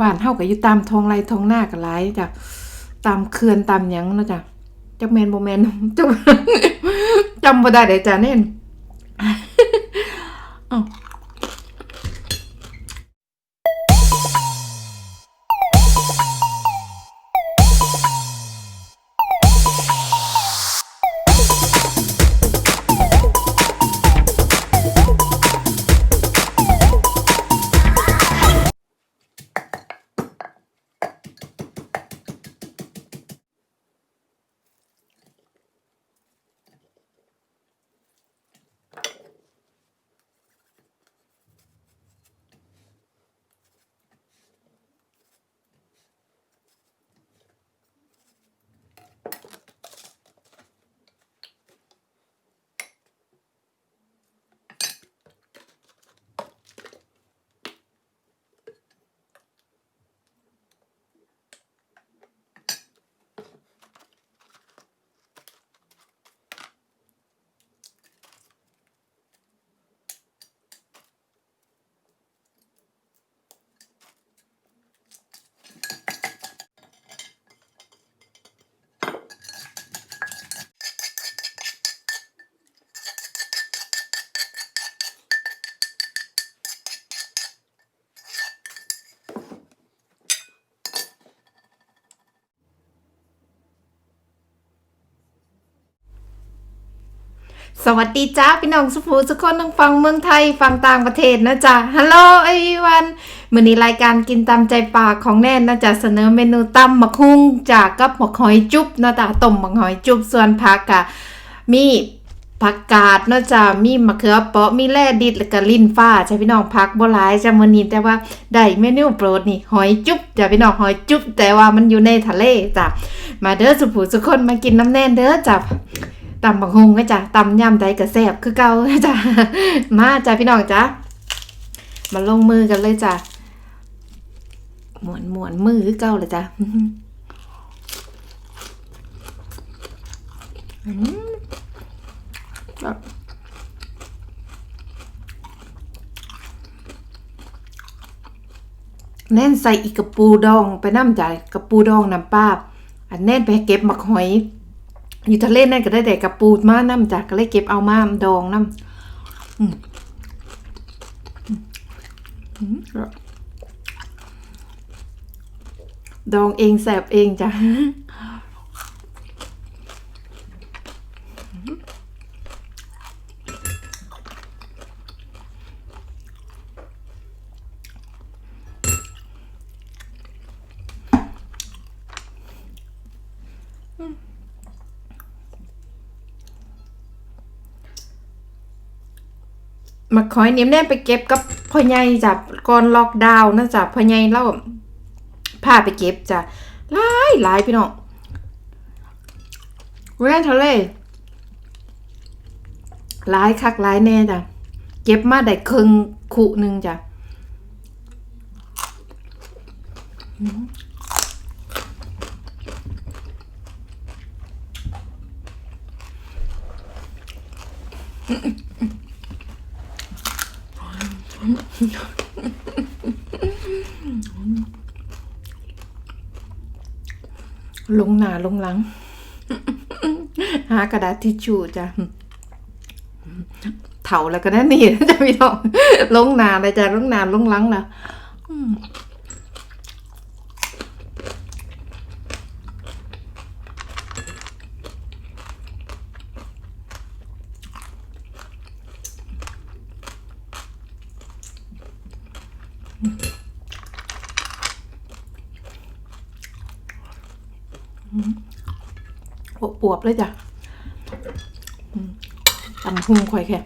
บ้านเฮาก็อยู่ตามทองไรทองหน้าก็หลายจ้ะตามเขื่อนตามหยังเนาะจ้ะจักแมนบ่แมนจักจำบ่ได้เด้จ้ะเน่น วัสดีจ้าพี่น้องสุภูสุกคนทั้งฟังเมืองไทยฟังต่างประเทศนะจ๊ะฮัลโหลไอวันมือนี้รายการกินตามใจปากของแน่นนะจ๊ะเสนอเมนูตำหมักฮุ่งจากกับหมักหอยจุ๊บนะจ๊ะต้มหมักหอยจุ๊บส่วนผักกะมีผักกาดเนาะจ๊ะมีมะเขือเปราะมีแร่ดิดแล้วก็ลิ้นฟ้าจ้ะพี่น้องผักบ่หลายจ้ะมื้อนี้แต่ว่าได้เมนูโปรดนี่หอยจุ๊บจ้ะพี่น้องหอยจุ๊บแต่ว่ามันอยู่ในทะเลจ้ะมาเด้อสุภูสุกคนมากินน้ำแน่นเด้อจ้ะ ตำบักฮงนะจ๊ะตำยำใดกระแซบคือเก่าจ๊ะมาจ้ะพี่น้องจ้ะมาลงมือกันเลยจ้ะหมวนหมวนมือคือเก่าเลยจ้ะอืมแบบแน่นใส่อีกกระปูดองไปน้ำจ่ายกระปูดองน้ำปลาอันแน่นไปเก็บหมักหอย อยู่ทะเลนั่นก็ได้แต่กระปูดมาน้ำจากก็เลยเก็บเอามาดองน้ำอืมดองเองแสบเองจ้ะ มาคอยเนียมแน่ไปเก็บกับพ่อใหญ่จ้ะก่อนล็อกดาวน์นะจ้ะพ่อใหญ่เล่าพาไปเก็บจ้ะหลายหลายพี่น้องเว้นทะเลหลายคักหลายแน่จ้ะเก็บมาได้ครึ่งคุหนึ่งจ้ะอืม ลงหนาลงหลัง หากระดาษทิชชู่จ้ะเถาแล้วก็นั่นนี่จะพี่น้องลงนาเลยจ้ะลงนาลงหลังนะอืม ปวบๆเลยจ้ะตำหุ่งข่อยแค่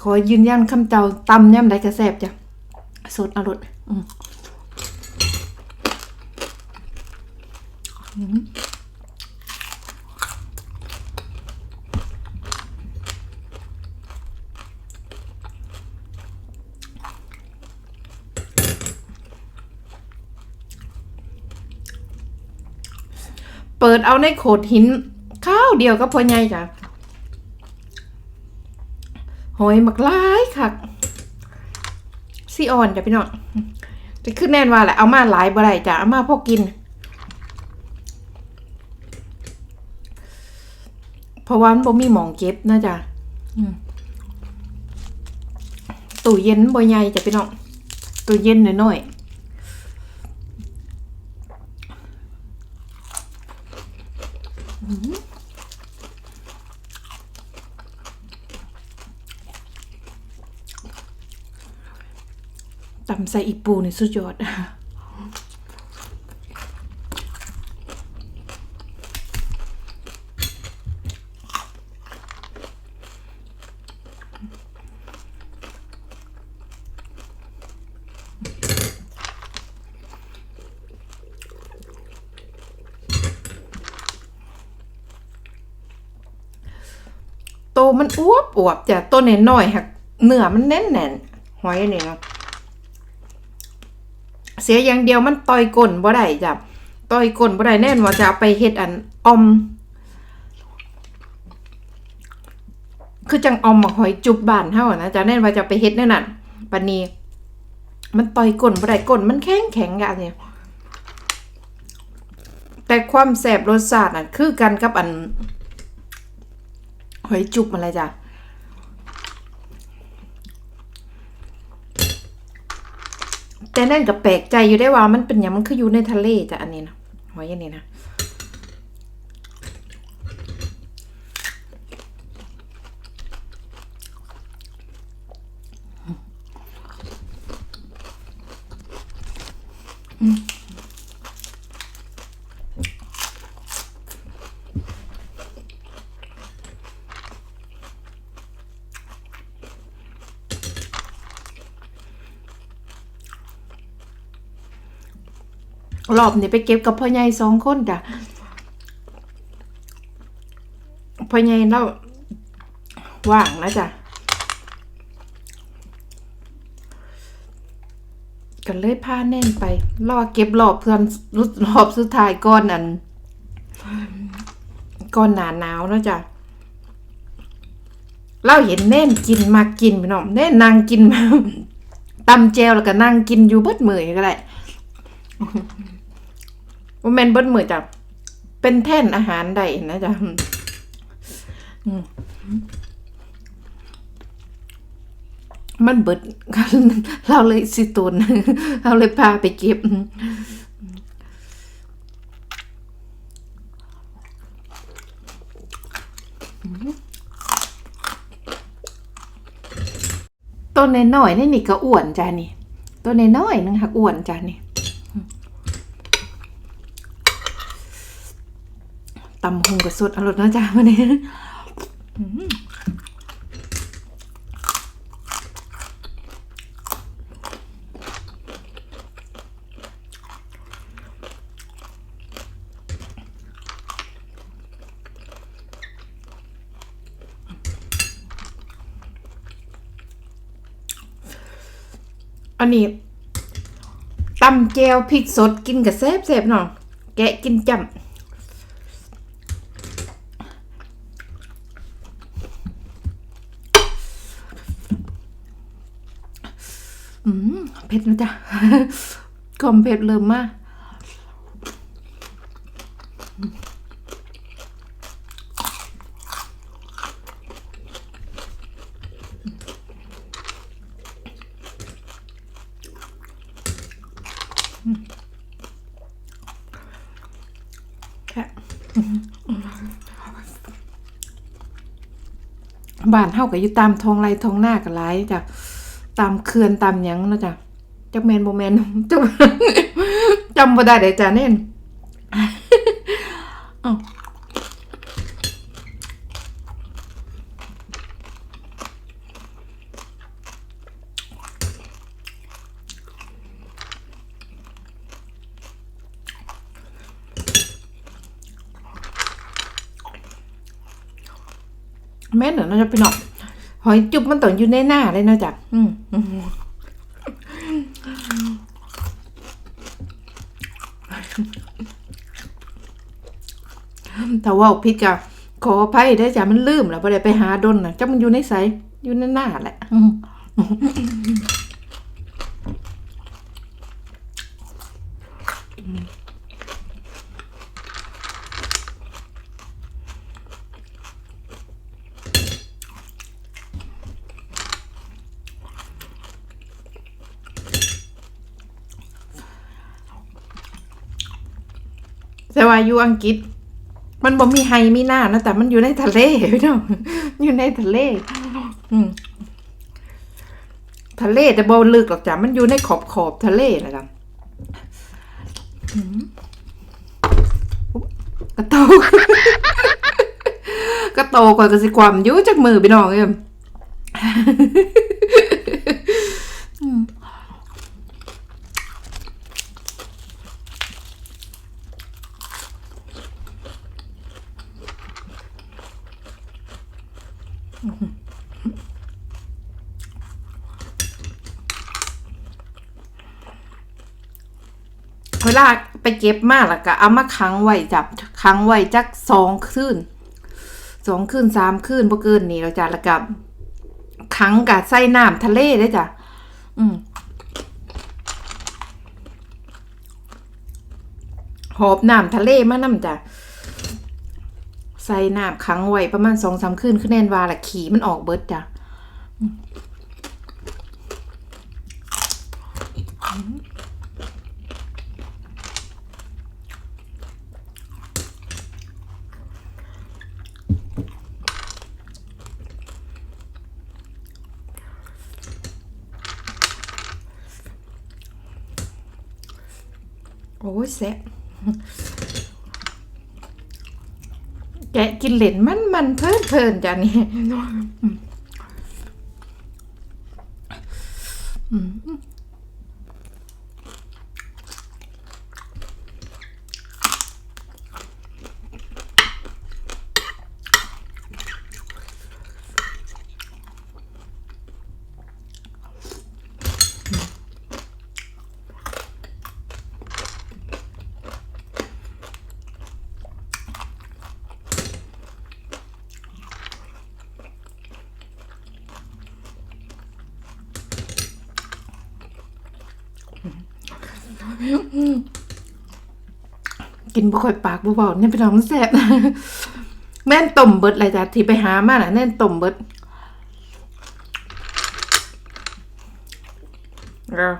ขอยืนยันคำเจ้าตำย่ำได้กระแสบจ้ะสดอร่อยอืม เปิดเอาในโขดหินข้าวเดียวก็พอใหญ่จ้ะหอยหมักลายค่ะซีอ่อนจ้ะพี่น้องจะขึ้นแน่นว่าแหละเอามาหลายบ่ได้จ้ะเอามาพอกิน เพราะว่ามันบ่มีหมองเก็บนะจ๊ะตู้เย็นบ่ใหญ่จ้ะพี่น้องตู้เย็นน้อยๆอืม ตำใส่อีปูนี่สุดยอดโตมันอ้วบอวบจ้ะตัวน้อยๆหักเนื้อมันแน่นแน่นหอยนี่เนาะ สียอย่างเดียวมันต่อยก้นบ่ได้จ้ะต่อยก้นบ่ได้แน่นว่าจะเอาไปเฮ็ดอันอม คือจังออมหมักหอยจุบบานเฮานะจ้ะแน่นว่าจะไปเฮ็ดแน่นั่นบัดนี้ มันต่อยก้นบ่ได้ก้นมันแข็งแข็งๆอะเนี่ยแต่ความแสบรสชาติน่ะคือกันกับอันหอยจุบอะไรจ้ะ แต่นั่นก็แปลกใจอยู่ได้ว่ามันเป็นอย่างมันคืออยู่ในทะเลจ้ะอันนี้นะหอยอันนี้นะ รอบนี้ไปเก็บกับพ่อใหญ่สองคนจ้ะพ่อใหญ่เราว่างนะจ้ะกันเลยพาแน่นไปรอเก็บรอบเพื่อนรอบสุดท้ายก้อนนั้นก้อนหนาหนาวนะจ๊ะเราเห็นแน่นกินมากินพี่น้องแน่นนางกินมาตำแจวแล้วก็นั่งกินอยู่เบิดมือก็ได้ ว่าแมนเบิดมือจะเป็นแท่นอาหารใดนะจ๊ะมันเบิดเราเลยสิตุนเราเลยพาไปเก็บต้นน้อยๆนี่นี่ก็อ้วนจ้ะนี่ต้นน้อยๆนึงค่ะอ้วนจ้ะนี่ ตำหงกับสดอร่อยนะจ๊ะวันนี้อันนี้ตำแจวพริกสดกินกับแซ่บแซ่บๆเนาะแกะกินจำ อื มเผ็ดนะจ๊ะกล่อมเผ็ดเริ่มมากบ้านเฮาก็อยู่ตามทองไรทองหน้ากันหลายจ้ะตามเขื่อนตามหยังนาะจ้ะ จักแมนโบแมนจำจำบ่ได้เด้จ้ะเน่นแม่นเหรอเนาะจะพี่น้องหอยจุบมันต้องอยู่ในหน้าเลยนะจ๊ะอืม ถ้าว่าผิดก็ขออภัยได้จ้ะมันลืมแล้วบ่ได้ไปหาดนน่ะจักมันอยู่ในไสอยู่ในหน้าแหละแต่ว่าอยู่อังกฤษ มันบ่มีไฮมีหน้านะแต่มันอยู่ในทะเลพี่น้องอยู่ในทะเล อืมทะเลแต่บ่ลึกหรอกจ้ะมันอยู่ในขอบขอบทะเลนะจ๊ะกระโตกกระโตกว่ากสิความยู่จากมือพี่น้องเอ้ย เว ลาไปเก็บมาแล้วก็เอามาค้างไว้จับค้างไว้จักสองคืนสองคืนสามคืนบ่เกินนี่เราจะแล้วก็ค้างกับใส่น้ำทะเลได้จ้ะอืมหอบน้ำทะเลมาน้ำจ้ะใส่น้ำค้างไว้ประมาณสองสามคืนคือแน่นว่าละขี่มันออกเบิดจ้ะ อ้ยแซ่แกะกินเหลนมันมันเพลินเพลินจ้ะนี่อืม กินบ่ค่อยปากบ่เบาเนี่ยพี่น้องแซ่บแม่นต้มเบิดอะไรจ้ะที่ไปหามาน่ะแน่นต้มเบิดแล้ว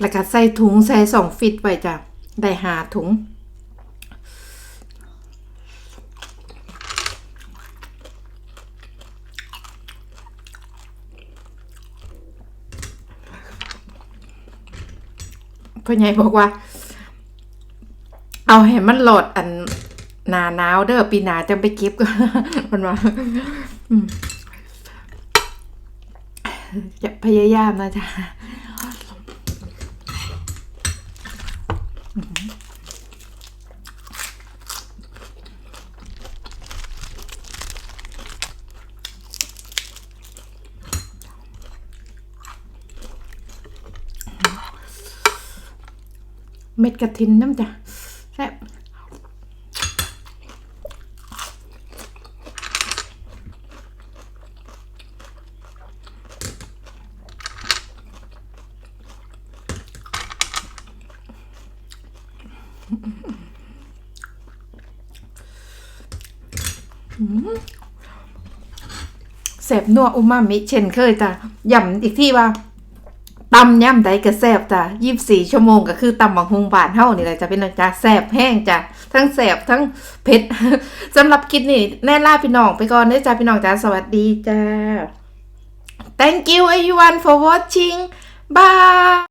แล้วก็ใส่ถุงใส่สองฟิตไว้จ้ะได้หาถุง พ่อใหญ่บอกว่า เอาให้มันหลดอันหนาหนาวเด้อปีหนาจะไปเก็บก็มันว่าจะพยายามนะจ๊ะ เม็ดกระทินน้ำจ้ะแซ่บแซ่บนัวอุมามิเช่นเคยจ้ะย้ำอีกที่ว่า ตำย่ำใดก็แซ่บจ้ะยี่สี่ชั่วโมงก็คือตำบังฮุงบานเท่านี่แหละจะเป็นอันจ้ะแซ่บแห้งจ้ะทั้งแซ่บทั้งเผ็ดสำหรับคลิปนี่แน่ล่าพี่น้องไปก่อนเด้อจ้ะพี่น้องจ้ะสวัสดีจ้า thank you everyone for watching bye